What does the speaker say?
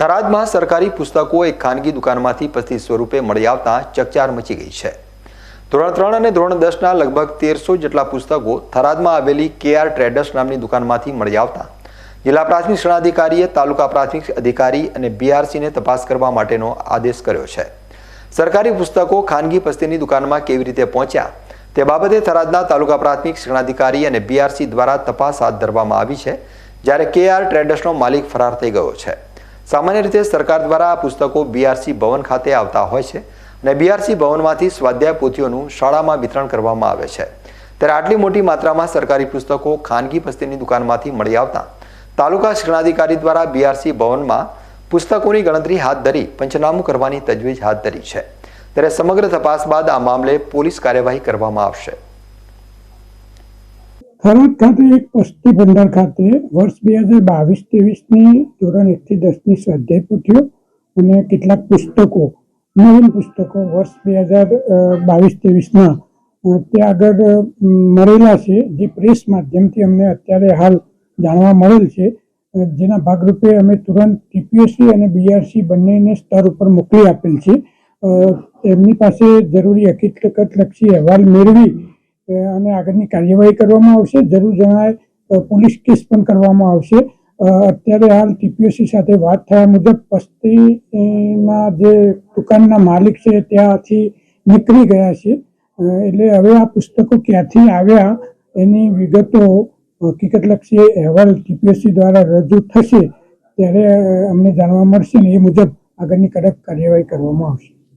થરાદમાં સરકારી પુસ્તકો એક ખાનગી દુકાનમાંથી પચીસ સ્વરૂપે મળી આવતા ચકચાર મચી ગઈ છે. ધોરણ ત્રણ અને ધોરણ દસના લગભગ તેરસો જેટલા પુસ્તકો થરાદમાં આવેલી કેઆર ટ્રેડર્સ નામની દુકાનમાંથી મળી આવતા. જિલ્લા પ્રાથમિક શિક્ષણાધિકારીએ તાલુકા પ્રાથમિક અધિકારી અને બીઆરસીને તપાસ કરવા માટેનો આદેશ કર્યો છે. સરકારી પુસ્તકો ખાનગી પસ્તીની દુકાનમાં કેવી રીતે પહોંચ્યા? તે બાબતે થરાદના તાલુકા પ્રાથમિક શિક્ષણાધિકારી અને બીઆરસી દ્વારા તપાસ હાથ ધરવામાં આવી છે, જ્યારે કેઆર ટ્રેડર્સનો માલિક ફરાર થઈ ગયો છે. સામાન્ય રીતે સરકાર દ્વારા આ પુસ્તકો બીઆરસી ભવન ખાતે આવતા હોય છે અને બીઆરસી ભવનમાંથી સ્વાધ્યાય પોથીઓનું શાળામાં વિતરણ કરવામાં આવે છે. ત્યારે આટલી મોટી માત્રામાં સરકારી પુસ્તકો ખાનગી પસ્તીની દુકાનમાંથી મળી આવતા તાલુકા શિક્ષણાધિકારી દ્વારા બીઆરસી ભવનમાં પુસ્તકોની ગણતરી હાથ ધરી પંચનામું કરવાની તજવીજ હાથ ધરી છે. ત્યારે સમગ્ર તપાસ બાદ આ મામલે પોલીસ કાર્યવાહી કરવામાં આવશે. થરાદ ખાતે એક પસ્તી ભંડાર ખાતે વર્ષ બે હજાર બાવીસ ત્રેવીસની ધોરણ એકથી દસની સ્વાધ્યાય પોથીઓ અને કેટલાક પુસ્તકો, નવીન પુસ્તકો વર્ષ બે હજાર બાવીસ ત્રેવીસના તે આગળ મળેલા છે, જે પ્રેસ માધ્યમથી અમને અત્યારે હાલ જાણવા મળેલ છે. જેના ભાગરૂપે અમે તુરંત ટીપીએસસી અને બીઆરસી બંનેને સ્તર ઉપર મોકલી આપેલ છે. એમની પાસે જરૂરી હકીકતલક્ષી અહેવાલ મેળવી અને આગળની કાર્યવાહી કરવામાં આવશે. જરૂર જણાય પોલીસ કેસ પણ કરવામાં આવશે. અત્યારે હાલ ટીપીએસસી સાથે વાત થયા મુજબ પસ્તીના જે દુકાનના માલિક છે ત્યાંથી નીકળી ગયા છે. એટલે હવે આ પુસ્તકો ક્યાંથી આવ્યા એની વિગતો હકીકતલક્ષી અહેવાલ ટીપીએસસી દ્વારા રજૂ થશે ત્યારે અમને જાણવા મળશે ને એ મુજબ આગળની કડક કાર્યવાહી કરવામાં આવશે.